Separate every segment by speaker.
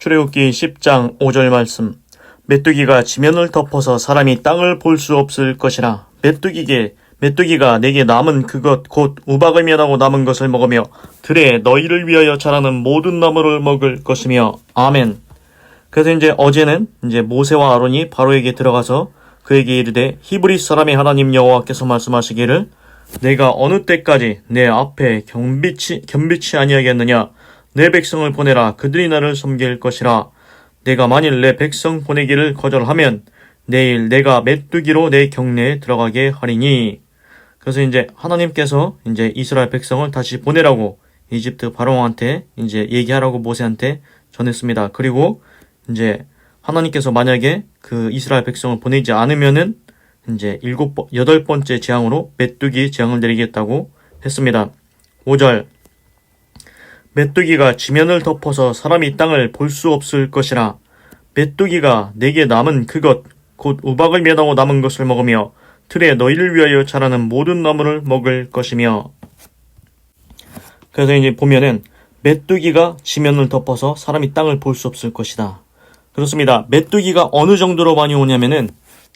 Speaker 1: 출애굽기 10장 5절 말씀. 메뚜기가 지면을 덮어서 사람이 땅을 볼 수 없을 것이라. 메뚜기게 메뚜기가 내게 남은 그것 곧 우박을 면하고 남은 것을 먹으며 들에 너희를 위하여 자라는 모든 나무를 먹을 것이며. 아멘. 그래서 이제 어제는 이제 모세와 아론이 바로에게 들어가서 그에게 이르되 히브리 사람의 하나님 여호와께서 말씀하시기를 내가 어느 때까지 내 앞에 경비치 겸비치 아니하겠느냐 내 백성을 보내라 그들이 나를 섬길 것이라 내가 만일 내 백성 보내기를 거절하면 내일 내가 메뚜기로 내 경내에 들어가게 하리니 그래서 이제 하나님께서 이제 이스라엘 백성을 다시 보내라고 이집트 바로왕한테 이제 얘기하라고 모세한테 전했습니다. 그리고 이제 하나님께서 만약에 그 이스라엘 백성을 보내지 않으면은 이제 일곱 번, 여덟 번째 재앙으로 메뚜기 재앙을 내리겠다고 했습니다. 5절 메뚜기가 지면을 덮어서 사람이 땅을 볼 수 없을 것이라 메뚜기가 내게 남은 그것 곧 우박을 면하고 남은 것을 먹으며 틀에 너희를 위하여 자라는 모든 나무를 먹을 것이며 그래서 이제 보면은 메뚜기가 지면을 덮어서 사람이 땅을 볼 수 없을 것이다. 그렇습니다. 메뚜기가 어느 정도로 많이 오냐면은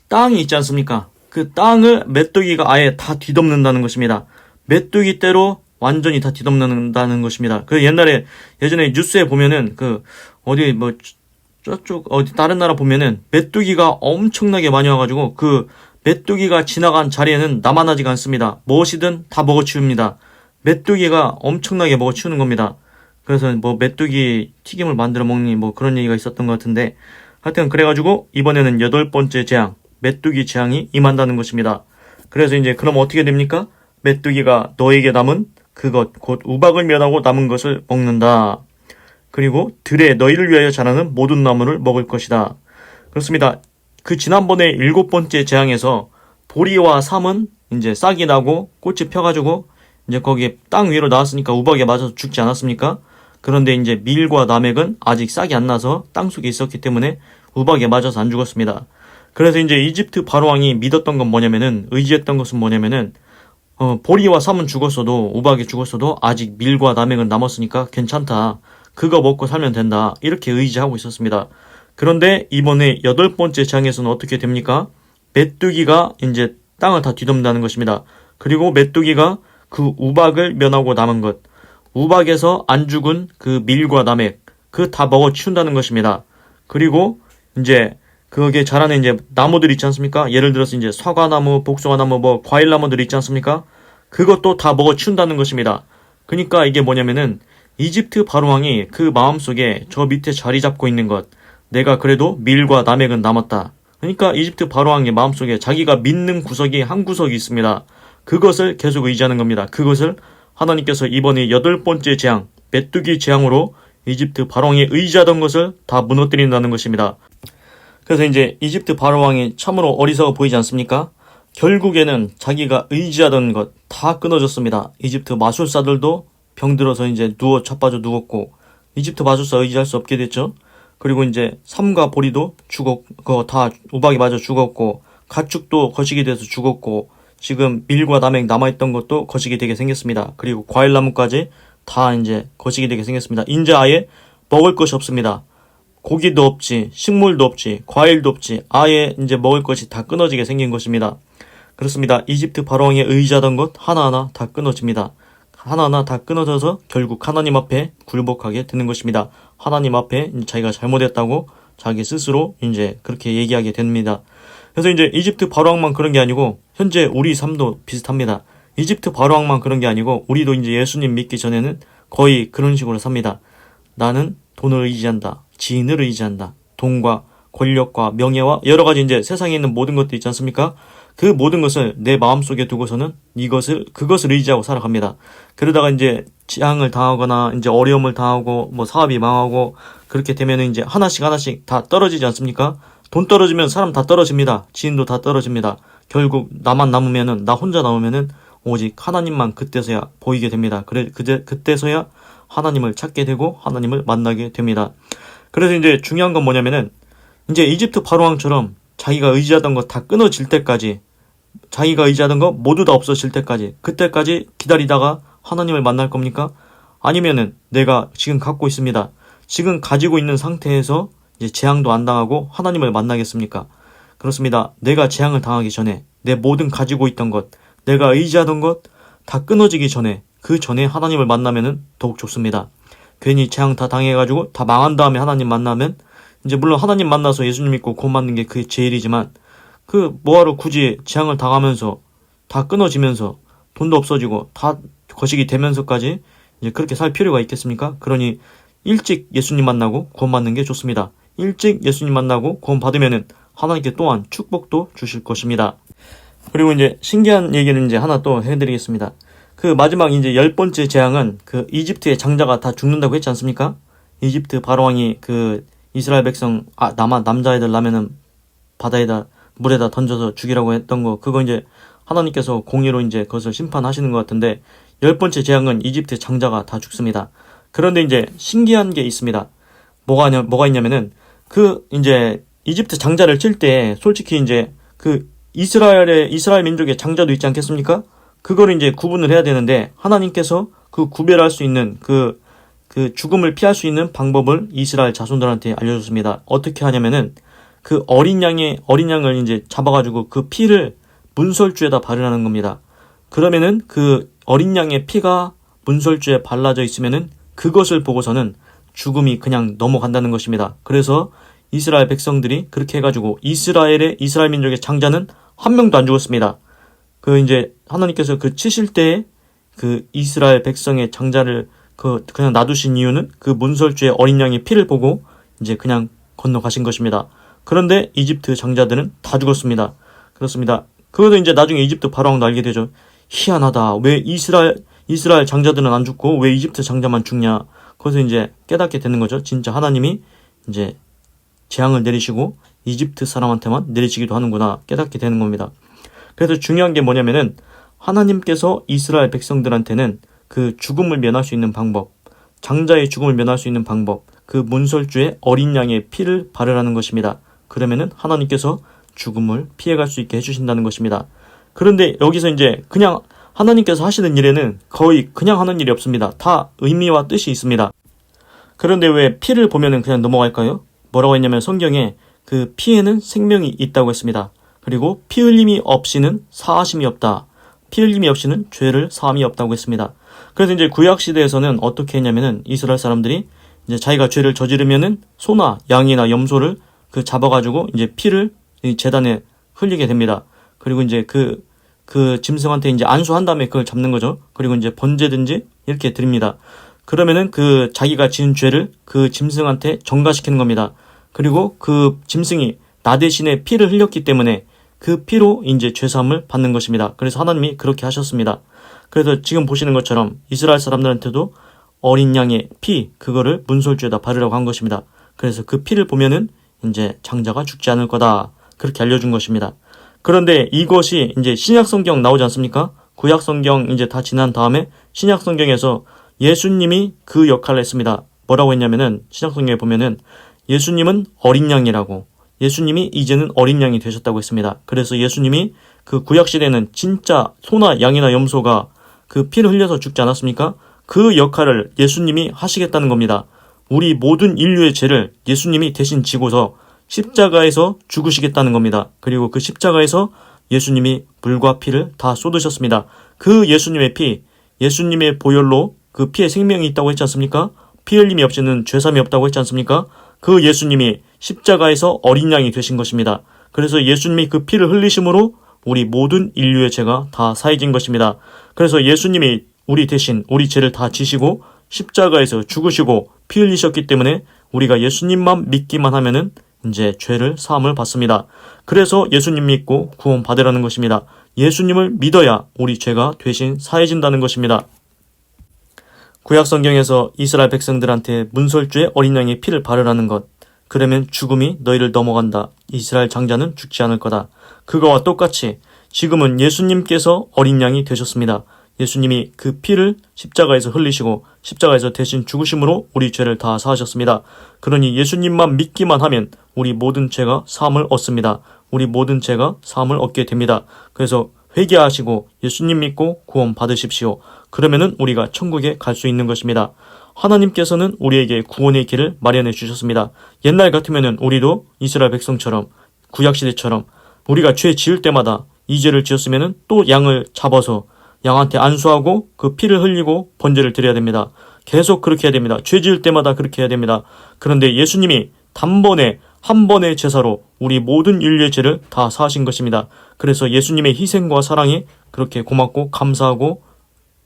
Speaker 1: 땅이 있지 않습니까? 그 땅을 메뚜기가 아예 다 뒤덮는다는 것입니다. 메뚜기 떼로 완전히 다 뒤덮는다는 것입니다. 그 옛날에 예전에 뉴스에 보면은 그 어디 뭐 저쪽 어디 다른 나라 보면은 메뚜기가 엄청나게 많이 와가지고 그 메뚜기가 지나간 자리에는 남아나지가 않습니다. 무엇이든 다 먹어치웁니다. 메뚜기가 엄청나게 먹어치우는 겁니다. 그래서 뭐 메뚜기 튀김을 만들어 먹니 뭐 그런 얘기가 있었던 것 같은데 하여튼 그래가지고 이번에는 여덟 번째 재앙 메뚜기 재앙이 임한다는 것입니다. 그래서 이제 그럼 어떻게 됩니까? 메뚜기가 너에게 남은 그것 곧 우박을 면하고 남은 것을 먹는다. 그리고 들에 너희를 위하여 자라는 모든 나무를 먹을 것이다. 그렇습니다. 그 지난번에 일곱 번째 재앙에서 보리와 삼은 이제 싹이 나고 꽃이 펴가지고 이제 거기에 땅 위로 나왔으니까 우박에 맞아서 죽지 않았습니까? 그런데 이제 밀과 남액은 아직 싹이 안 나서 땅 속에 있었기 때문에 우박에 맞아서 안 죽었습니다. 그래서 이제 이집트 바로왕이 믿었던 건 뭐냐면은 의지했던 것은 뭐냐면은 어, 보리와 삼은 죽었어도 우박이 죽었어도 아직 밀과 남액은 남았으니까 괜찮다. 그거 먹고 살면 된다. 이렇게 의지하고 있었습니다. 그런데 이번에 여덟 번째 장에서는 어떻게 됩니까? 메뚜기가 이제 땅을 다 뒤덮는다는 것입니다. 그리고 메뚜기가 그 우박을 면하고 남은 것, 우박에서 안 죽은 그 밀과 남액, 그 다 먹어 치운다는 것입니다. 그리고 이제 그게 자라는 이제 나무들 있지 않습니까? 예를 들어서 이제 사과나무, 복숭아나무, 뭐 과일나무들 있지 않습니까? 그것도 다 먹어 치운다는 것입니다. 그러니까 이게 뭐냐면은 이집트 바로왕이 그 마음속에 저 밑에 자리 잡고 있는 것, 내가 그래도 밀과 남액은 남았다. 그러니까 이집트 바로왕의 마음속에 자기가 믿는 구석이 한 구석이 있습니다. 그것을 계속 의지하는 겁니다. 그것을 하나님께서 이번에 여덟 번째 재앙, 메뚜기 재앙으로 이집트 바로왕이 의지하던 것을 다 무너뜨린다는 것입니다. 그래서 이제 이집트 바로 왕이 참으로 어리석어 보이지 않습니까? 결국에는 자기가 의지하던 것 다 끊어졌습니다. 이집트 마술사들도 병들어서 이제 누워 자빠져 누웠고 이집트 마술사 의지할 수 없게 됐죠. 그리고 이제 삼과 보리도 죽었고 다 우박이 맞아 죽었고 가축도 거식이 돼서 죽었고 지금 밀과 남액 남아있던 것도 거식이 되게 생겼습니다. 그리고 과일나무까지 다 이제 거식이 되게 생겼습니다. 이제 아예 먹을 것이 없습니다. 고기도 없지, 식물도 없지, 과일도 없지, 아예 이제 먹을 것이 다 끊어지게 생긴 것입니다. 그렇습니다. 이집트 바로왕에 의지하던 것 하나하나 다 끊어집니다. 하나하나 다 끊어져서 결국 하나님 앞에 굴복하게 되는 것입니다. 하나님 앞에 자기가 잘못했다고 자기 스스로 이제 그렇게 얘기하게 됩니다. 그래서 이제 이집트 바로왕만 그런 게 아니고 현재 우리 삶도 비슷합니다. 이집트 바로왕만 그런 게 아니고 우리도 이제 예수님 믿기 전에는 거의 그런 식으로 삽니다. 나는 돈을 의지한다. 지인을 의지한다. 돈과 권력과 명예와 여러 가지 이제 세상에 있는 모든 것도 있지 않습니까? 그 모든 것을 내 마음속에 두고서는 이것을 그것을 의지하고 살아갑니다. 그러다가 이제 지향을 당하거나 이제 어려움을 당하고 뭐 사업이 망하고 그렇게 되면은 이제 하나씩 하나씩 다 떨어지지 않습니까? 돈 떨어지면 사람 다 떨어집니다. 지인도 다 떨어집니다. 결국 나만 남으면은 나 혼자 남으면은 오직 하나님만 그때서야 보이게 됩니다. 그래 그때 그때서야 하나님을 찾게 되고 하나님을 만나게 됩니다. 그래서 이제 중요한 건 뭐냐면은 이제 이집트 바로왕처럼 자기가 의지하던 거 다 끊어질 때까지 자기가 의지하던 거 모두 다 없어질 때까지 그때까지 기다리다가 하나님을 만날 겁니까? 아니면은 내가 지금 갖고 있습니다. 지금 가지고 있는 상태에서 이제 재앙도 안 당하고 하나님을 만나겠습니까? 그렇습니다. 내가 재앙을 당하기 전에 내 모든 가지고 있던 것, 내가 의지하던 것 다 끊어지기 전에 그 전에 하나님을 만나면은 더욱 좋습니다. 괜히 재앙 다 당해가지고 다 망한 다음에 하나님 만나면 이제 물론 하나님 만나서 예수님 믿고 곧 맞는 게 그게 제일이지만 그 뭐하러 굳이 재앙을 당하면서 다 끊어지면서 돈도 없어지고 다 거식이 되면서까지 이제 그렇게 살 필요가 있겠습니까? 그러니 일찍 예수님 만나고 구원 받는 게 좋습니다. 일찍 예수님 만나고 구원 받으면은 하나님께 또한 축복도 주실 것입니다. 그리고 이제 신기한 얘기는 이제 하나 또 해드리겠습니다. 그 마지막 이제 열 번째 재앙은 그 이집트의 장자가 다 죽는다고 했지 않습니까? 이집트 바로왕이 그 이스라엘 백성 아 남아 남자애들 나면은 바다에다 물에다 던져서 죽이라고 했던 거 그거 이제 하나님께서 공의로 이제 그것을 심판하시는 것 같은데 열 번째 재앙은 이집트 장자가 다 죽습니다. 그런데 이제 신기한 게 있습니다. 뭐가 냐, 뭐가 있냐면은 그 이제 이집트 장자를 칠 때 솔직히 이제 그 이스라엘의 이스라엘 민족의 장자도 있지 않겠습니까? 그거를 이제 구분을 해야 되는데 하나님께서 그 구별할 수 있는 그, 그 죽음을 피할 수 있는 방법을 이스라엘 자손들한테 알려줬습니다. 어떻게 하냐면은 그 어린 양의 어린 양을 이제 잡아가지고 그 피를 문설주에다 바르라는 겁니다. 그러면은 그 어린 양의 피가 문설주에 발라져 있으면은 그것을 보고서는 죽음이 그냥 넘어간다는 것입니다. 그래서 이스라엘 백성들이 그렇게 해가지고 이스라엘의 이스라엘 민족의 장자는 한 명도 안 죽었습니다. 그 이제 하나님께서 그 치실 때 그 이스라엘 백성의 장자를 그 그냥 놔두신 이유는 그 문설주의 어린 양의 피를 보고 이제 그냥 건너가신 것입니다. 그런데 이집트 장자들은 다 죽었습니다. 그렇습니다. 그것도 이제 나중에 이집트 바로왕도 알게 되죠. 희한하다. 왜 이스라엘 이스라엘 장자들은 안 죽고 왜 이집트 장자만 죽냐? 그것을 이제 깨닫게 되는 거죠. 진짜 하나님이 이제 재앙을 내리시고 이집트 사람한테만 내리시기도 하는구나 깨닫게 되는 겁니다. 그래서 중요한 게 뭐냐면은 하나님께서 이스라엘 백성들한테는 그 죽음을 면할 수 있는 방법, 장자의 죽음을 면할 수 있는 방법, 그 문설주의 어린 양의 피를 바르라는 것입니다. 그러면은 하나님께서 죽음을 피해갈 수 있게 해주신다는 것입니다. 그런데 여기서 이제 그냥 하나님께서 하시는 일에는 거의 그냥 하는 일이 없습니다. 다 의미와 뜻이 있습니다. 그런데 왜 피를 보면은 그냥 넘어갈까요? 뭐라고 했냐면 성경에 그 피에는 생명이 있다고 했습니다. 그리고 피 흘림이 없이는 사하심이 없다. 피 흘림이 없이는 죄를 사함이 없다고 했습니다. 그래서 이제 구약 시대에서는 어떻게 했냐면은 이스라엘 사람들이 이제 자기가 죄를 저지르면은 소나 양이나 염소를 그 잡아가지고 이제 피를 재단에 흘리게 됩니다. 그리고 이제 그, 그 짐승한테 이제 안수한 다음에 그걸 잡는 거죠. 그리고 이제 번제든지 이렇게 드립니다. 그러면은 그 자기가 지은 죄를 그 짐승한테 전가시키는 겁니다. 그리고 그 짐승이 나 대신에 피를 흘렸기 때문에 그 피로 이제 죄사함을 받는 것입니다. 그래서 하나님이 그렇게 하셨습니다. 그래서 지금 보시는 것처럼 이스라엘 사람들한테도 어린 양의 피 그거를 문설주에다 바르라고 한 것입니다. 그래서 그 피를 보면은 이제 장자가 죽지 않을 거다 그렇게 알려준 것입니다. 그런데 이것이 이제 신약 성경 나오지 않습니까? 구약 성경 이제 다 지난 다음에 신약 성경에서 예수님이 그 역할을 했습니다. 뭐라고 했냐면은 신약 성경에 보면은 예수님은 어린 양이라고 예수님이 이제는 어린 양이 되셨다고 했습니다. 그래서 예수님이 그 구약 시대는 진짜 소나 양이나 염소가 그 피를 흘려서 죽지 않았습니까? 그 역할을 예수님이 하시겠다는 겁니다. 우리 모든 인류의 죄를 예수님이 대신 지고서 십자가에서 죽으시겠다는 겁니다. 그리고 그 십자가에서 예수님이 물과 피를 다 쏟으셨습니다. 그 예수님의 피, 예수님의 보혈로 그 피에 생명이 있다고 했지 않습니까? 피 흘림이 없이는 죄삼이 없다고 했지 않습니까? 그 예수님이 십자가에서 어린 양이 되신 것입니다. 그래서 예수님이 그 피를 흘리심으로 우리 모든 인류의 죄가 다 사해진 것입니다. 그래서 예수님이 우리 대신 우리 죄를 다 지시고 십자가에서 죽으시고 피 흘리셨기 때문에 우리가 예수님만 믿기만 하면은 이제 죄를 사함을 받습니다. 그래서 예수님 믿고 구원 받으라는 것입니다. 예수님을 믿어야 우리 죄가 대신 사해진다는 것입니다. 구약 성경에서 이스라엘 백성들한테 문설주의 어린 양의 피를 바르라는 것. 그러면 죽음이 너희를 넘어간다. 이스라엘 장자는 죽지 않을 거다. 그거와 똑같이 지금은 예수님께서 어린 양이 되셨습니다. 예수님이 그 피를 십자가에서 흘리시고 십자가에서 대신 죽으심으로 우리 죄를 다 사하셨습니다. 그러니 예수님만 믿기만 하면 우리 모든 죄가 사함을 얻습니다. 우리 모든 죄가 사함을 얻게 됩니다. 그래서 회개하시고 예수님 믿고 구원 받으십시오. 그러면은 우리가 천국에 갈 수 있는 것입니다. 하나님께서는 우리에게 구원의 길을 마련해 주셨습니다. 옛날 같으면은 우리도 이스라엘 백성처럼 구약 시대처럼 우리가 죄 지을 때마다 이 죄를 지었으면은 또 양을 잡아서 양한테 안수하고 그 피를 흘리고 번제를 드려야 됩니다. 계속 그렇게 해야 됩니다. 죄 지을 때마다 그렇게 해야 됩니다. 그런데 예수님이 단번에 한 번의 제사로 우리 모든 인류의 죄를 다 사하신 것입니다. 그래서 예수님의 희생과 사랑이 그렇게 고맙고 감사하고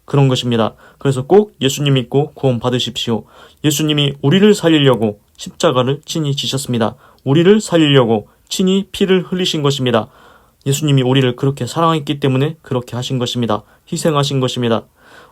Speaker 1: 그런 것입니다. 그래서 꼭 예수님 믿고 구원 받으십시오. 예수님이 우리를 살리려고 십자가를 친히 지셨습니다. 우리를 살리려고 친히 피를 흘리신 것입니다. 예수님이 우리를 그렇게 사랑했기 때문에 그렇게 하신 것입니다. 희생하신 것입니다.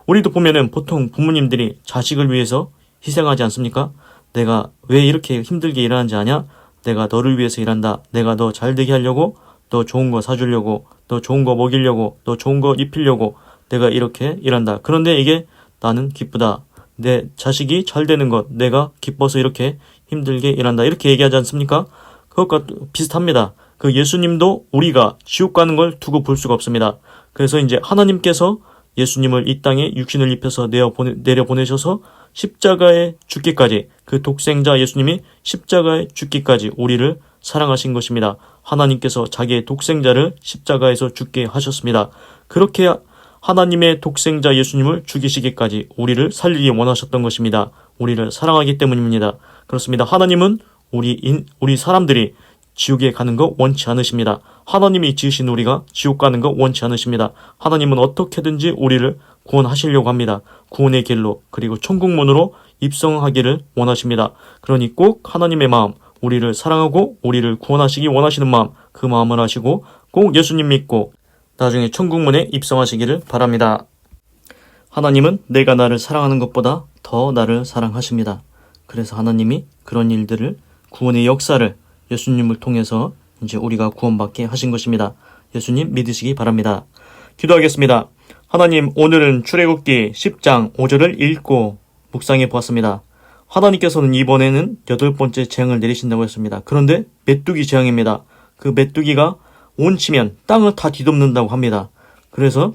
Speaker 1: 우리도 보면은 보통 부모님들이 자식을 위해서 희생하지 않습니까? 내가 왜 이렇게 힘들게 일하는지 아냐? 내가 너를 위해서 일한다. 내가 너 잘 되게 하려고, 너 좋은 거 사주려고, 너 좋은 거 먹이려고, 너 좋은 거 입히려고 내가 이렇게 일한다. 그런데 이게 나는 기쁘다. 내 자식이 잘 되는 것, 내가 기뻐서 이렇게 힘들게 일한다. 이렇게 얘기하지 않습니까? 그것과 비슷합니다. 그 예수님도 우리가 지옥 가는 걸 두고 볼 수가 없습니다. 그래서 이제 하나님께서 예수님을 이 땅에 육신을 입혀서 내려 보내셔서 십자가에 죽기까지 그 독생자 예수님이 십자가에 죽기까지 우리를 사랑하신 것입니다. 하나님께서 자기의 독생자를 십자가에서 죽게 하셨습니다. 그렇게 하나님의 독생자 예수님을 죽이시기까지 우리를 살리기 원하셨던 것입니다. 우리를 사랑하기 때문입니다. 그렇습니다. 하나님은 우리 인, 우리 사람들이 지옥에 가는 거 원치 않으십니다. 하나님이 지으신 우리가 지옥 가는 거 원치 않으십니다. 하나님은 어떻게든지 우리를 구원하시려고 합니다. 구원의 길로 그리고 천국문으로 입성하기를 원하십니다. 그러니 꼭 하나님의 마음, 우리를 사랑하고 우리를 구원하시기 원하시는 마음, 그 마음을 하시고 꼭 예수님 믿고 나중에 천국문에 입성하시기를 바랍니다. 하나님은 내가 나를 사랑하는 것보다 더 나를 사랑하십니다. 그래서 하나님이 그런 일들을 구원의 역사를 예수님을 통해서 이제 우리가 구원받게 하신 것입니다. 예수님 믿으시기 바랍니다. 기도하겠습니다. 하나님, 오늘은 출애굽기 10장 5절을 읽고 묵상해 보았습니다. 하나님께서는 이번에는 여덟 번째 재앙을 내리신다고 했습니다. 그런데 메뚜기 재앙입니다. 그 메뚜기가 온 치면 땅을 다 뒤덮는다고 합니다. 그래서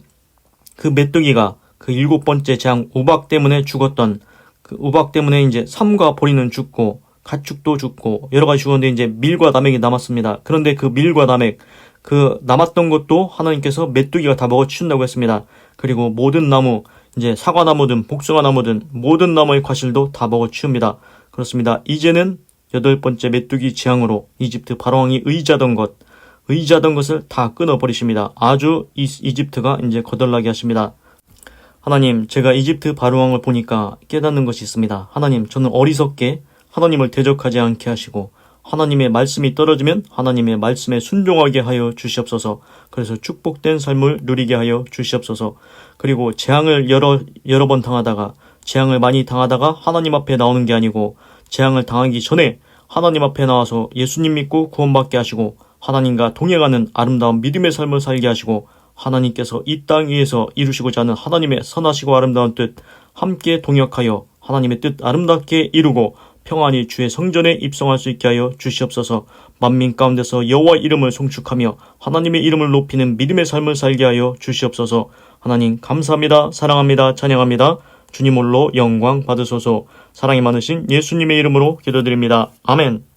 Speaker 1: 그 메뚜기가 그 일곱 번째 재앙 우박 때문에 죽었던 그 우박 때문에 이제 삼과 보리는 죽고 가축도 죽고 여러 가지 죽었는데 이제 밀과 나맥이 남았습니다. 그런데 그 밀과 나맥 그 남았던 것도 하나님께서 메뚜기가 다 먹어 치운다고 했습니다. 그리고 모든 나무 이제 사과나무든 복숭아나무든 모든 나무의 과실도 다 먹어 치웁니다. 그렇습니다. 이제는 여덟 번째 메뚜기 재앙으로 이집트 바로왕이 의자던 것 의자던 것을 다 끊어버리십니다. 아주 이, 이집트가 이제 거덜나게 하십니다. 하나님, 제가 이집트 바로왕을 보니까 깨닫는 것이 있습니다. 하나님, 저는 어리석게 하나님을 대적하지 않게 하시고 하나님의 말씀이 떨어지면 하나님의 말씀에 순종하게 하여 주시옵소서. 그래서 축복된 삶을 누리게 하여 주시옵소서. 그리고 재앙을 여러 여러 번 당하다가 재앙을 많이 당하다가 하나님 앞에 나오는 게 아니고 재앙을 당하기 전에 하나님 앞에 나와서 예수님 믿고 구원받게 하시고 하나님과 동행하는 아름다운 믿음의 삶을 살게 하시고 하나님께서 이 땅 위에서 이루시고자 하는 하나님의 선하시고 아름다운 뜻 함께 동역하여 하나님의 뜻 아름답게 이루고 평안히 주의 성전에 입성할 수 있게 하여 주시옵소서. 만민 가운데서 여호와 이름을 송축하며 하나님의 이름을 높이는 믿음의 삶을 살게 하여 주시옵소서. 하나님 감사합니다. 사랑합니다. 찬양합니다. 주님 홀로 영광 받으소서. 사랑이 많으신 예수님의 이름으로 기도드립니다. 아멘.